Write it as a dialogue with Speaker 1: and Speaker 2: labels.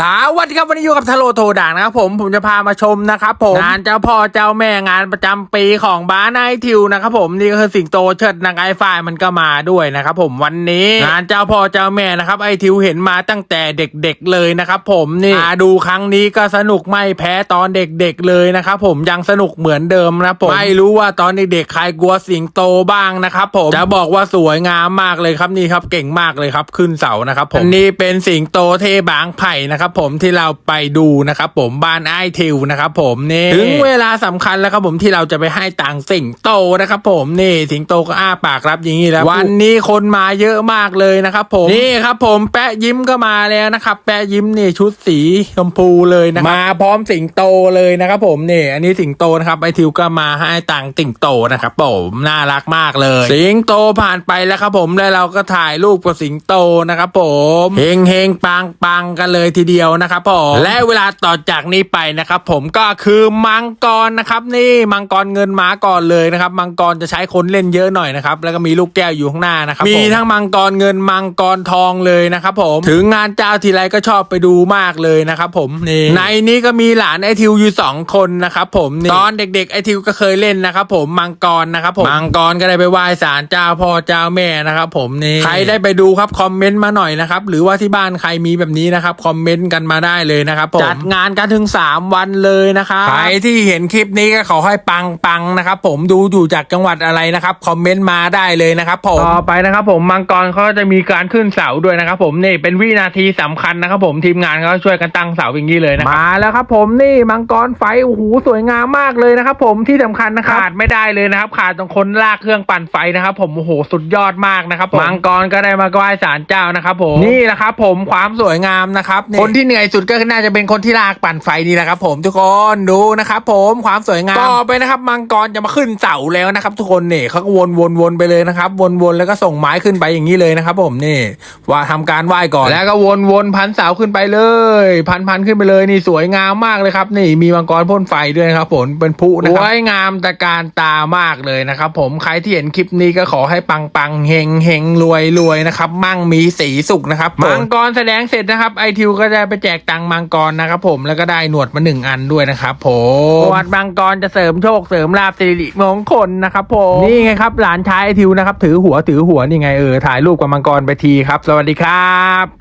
Speaker 1: สวัสดีครับวันนี้อยู่กับทะโลโทด่างนะครับผมผมจะพามาชมนะครับผมงานเจ้าพ่อเจ้าแม่งานประจำปีของบ้านไอทิวนะครับผมนี่ก็คือสิงโตเชิดนางไอฝ่ายมันก็มาด้วยนะครับผมวันนี้งานเจ้าพ่อเจ้าแม่นะครับไอทิวเห็นมาตั้งแต่เด็กๆเลยนะครับผมนี่มาดูครั้งนี้ก็สนุกไม่แพ้ตอนเด็กๆเลยนะครับผมยังสนุกเหมือนเดิมนะผมไม่รู้ว่าตอนเด็กๆใครกลัวสิงโตบ้างนะครับผมจะบอกว่าสวยงามมากเลยครับนี่ครับเก่งมากเลยครับขึ้นเสานะครับผมนนี้เป็นสิงโตเทบางไผ่นะครับผมที่เราไปดูนะครับผมบ้านไอทิวนะครับผมนี่ถึงเวลาสำคัญแล้วครับผมที่เราจะไปให้ตังค์สิงโตนะครับผมนี่สิงโตก็อ้าปากรับอย่างนี้แล้ว วันนี้คนมาเยอะมากเลยนะครับผมนี่ครับผมแปะยิ้มก็มาแล้วนะครับแปะยิ้มนี่ชุดสีชมพูเลยนะครับมาพร้อมสิงโตเลยนะครับผมนี่อันนี้สิงโตนะครับไอทิวก็มาให้ตังค์สิงโตนะครับผมน่ารักมากเลย สิงโตผ่านไปแล้วครับผมแล้วเราก็ถ่ายรูปกับสิงโตนะครับผมเฮงเฮงปังปังกันเลยทีเดียวนะครับผมและเวลาต่อจากนี้ไปนะครับผมก็คือมังกรนะครับนี่มังกรเงินม้าก่อนเลยนะครับมังกรจะใช้คนเล่นเยอะหน่อยนะครับแล้วก็มีลูกแก้วอยู่ข้างหน้านะครับมีทั้งมังกรเงินมังกรทองเลยนะครับผมถึงงานเจ้าทีไรก็ชอบไปดูมากเลยนะครับผมนี่ในนี้ก็มีหลานไอทิวอยู่สองคนนะครับผมนี่ตอนเด็กๆไอทิวก็เคยเล่นนะครับผมมังกรนะครับผมมังกรก็ได้ไปไหว้ศาลเจ้าพ่อเจ้าแม่นะครับผมนี่ใครได้ไปดูครับคอมเมนต์มาหน่อยนะครับหรือว่าที่บ้านใครมีแบบนี้นะครับคอมเมนต์กันมาได้เลยนะครับผมจัดงานกันถึง 3 วันเลยนะครับใครที่เห็นคลิปนี้ก็ขอให้ปังปังๆนะครับผมดูอยู่จากจังหวัดอะไรนะครับคอมเมนต์มาได้เลยนะครับผมต่อไปนะครับผมมังกรเขาจะมีการขึ้นเสาด้วยนะครับผมนี่เป็นวินาทีสำคัญนะครับผมทีมงานเขาช่วยกันตั้งเสาอย่างนี้เลยนะครับมาแล้วครับผมนี่มังกรไฟโอ้โหสวยงามมากเลยนะครับผมที่สำคัญนะครับขาดไม่ได้เลยนะครับ ขาดตรงคนลากเครื่องปั่นไฟนะครับ ผมโอ้โหสุดยอดมากนะครับผมมังกรก็ได้มาไหว้ศาลเจ้านะครับผมนี่แหละครับผมความสวยงามนะครับนี่คนที่เหนื่อยสุดก็น่าจะเป็นคนที่ลากปั่นไฟนี่แหละครับ ผมทุกคนดูนะครับผมความสวยงามต่อไปนะครับ มังกรจะมาขึ้นเสาแล้วนะครับ ทุกคนนี่เขาก็วนวนวนไปเลยนะครับ วนวนแล้วก็ส่งไม้ขึ้นไปอย่างนี้เลยนะครับ ผมนี่ว่าทำการไหว้ก่อนแล้วก็วนวนพันเสาขึ้นไปเลย พันพันขึ้นไปเลยนี่สวยงามมากเลยครับ นี่มีมังกรพ่นไฟด้วยนะครับผมเป็นพลุนะครับสวยงามตะการตามากเลยนะครับ ผมใครที่เห็นคลิปนี้ก็ขอให้ปังปังเฮงเฮงรวยรวยนะครับ มั่งมีสีสุขนะครับผมมังกรแสดงเสร็จนะครับไอทิวก็จะไปแจกตังค์มังกรนะครับผมแล้วก็ได้หนวดมาหนึ่งอันด้วยนะครับผมหนวดมังกรจะเสริมโชคเสริมลาภสิริมงคลนะครับผมนี่ไงครับ หลานชายไอทิวนะครับ ถือหัวถือหัวนี่ไงเออถ่ายรูปกับมังกรไปทีครับ สวัสดีครับ